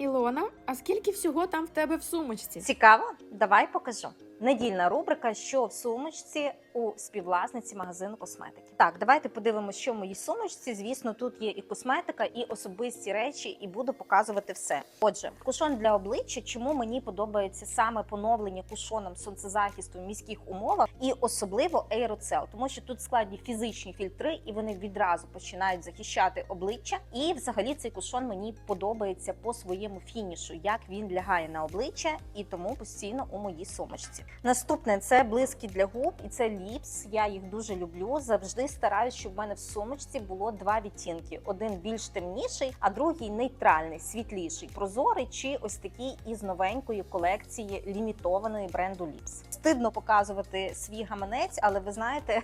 Ілона, а скільки всього там в тебе в сумочці? Цікаво? Давай покажу. Недільна рубрика, що в сумочці у співвласниці магазину косметики. Так, давайте подивимося, що в моїй сумочці. Звісно, тут є і косметика, і особисті речі, і буду показувати все. Отже, кушон для обличчя. Чому мені подобається саме поновлення кушоном сонцезахисту в міських умовах, і особливо аероцел, тому що тут складні фізичні фільтри, і вони відразу починають захищати обличчя. І взагалі цей кушон мені подобається по своєму фінішу, як він лягає на обличчя, і тому постійно у моїй сумочці. Наступне це блиски для губ, і це ліпс. Я їх дуже люблю. Завжди стараюсь, щоб в мене в сумочці було два відтінки: один більш темніший, а другий нейтральний, світліший, прозорий чи ось такий із новенької колекції лімітованої бренду Ліпс. Стидно показувати свій гаманець, але ви знаєте.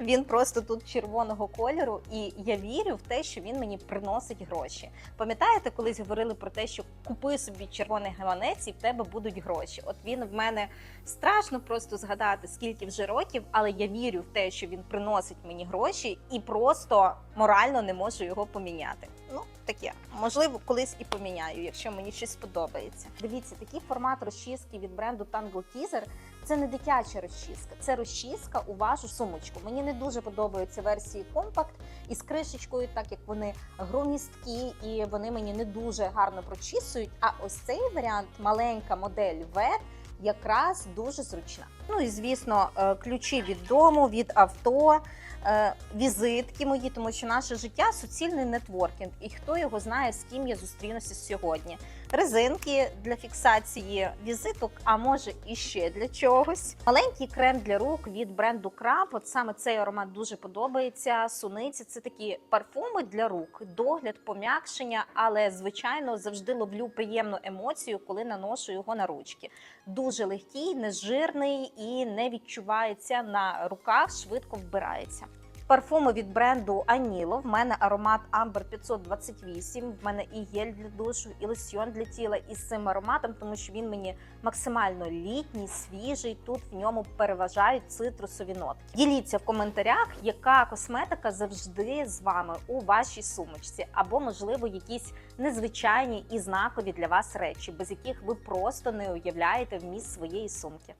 Він просто тут червоного кольору, і я вірю в те, що він мені приносить гроші. Пам'ятаєте, колись говорили про те, що купи собі червоний гаманець і в тебе будуть гроші. От він в мене страшно просто згадати, скільки вже років, але я вірю в те, що він приносить мені гроші, і просто морально не можу його поміняти. Ну таке можливо, колись і поміняю, якщо мені щось сподобається. Дивіться, такий формат розчіски від бренду Tangle Teaser це не дитяча розчіска, це розчіска у вашу сумочку. Мені не дуже подобаються версії компакт із кришечкою, так як вони громісткі і вони мені не дуже гарно прочісують. А ось цей варіант, маленька модель В, якраз дуже зручна. Ну і звісно, е, ключі від дому, від авто. Е, Візитки мої, тому що наше життя суцільний нетворкінг, і хто його знає, з ким я зустрінуся сьогодні резинки для фіксації візиток, а може і ще для чогось. Маленький крем для рук від бренду Краб. От саме цей аромат дуже подобається. Суниці це такі парфуми для рук, догляд, пом'якшення, але звичайно завжди ловлю приємну емоцію, коли наношу його на ручки. Дуже легкий, нежирний і не відчувається на руках, швидко вбирається. Парфуми від бренду Аніло. В мене аромат Amber 528. В мене і гель для душу, і лосьйон для тіла із цим ароматом, тому що він мені максимально літній, свіжий. Тут в ньому переважають цитрусові нотки. Діліться в коментарях, яка косметика завжди з вами у вашій сумочці, або, можливо, якісь незвичайні і знакові для вас речі, без яких ви просто не уявляєте вміст своєї сумки.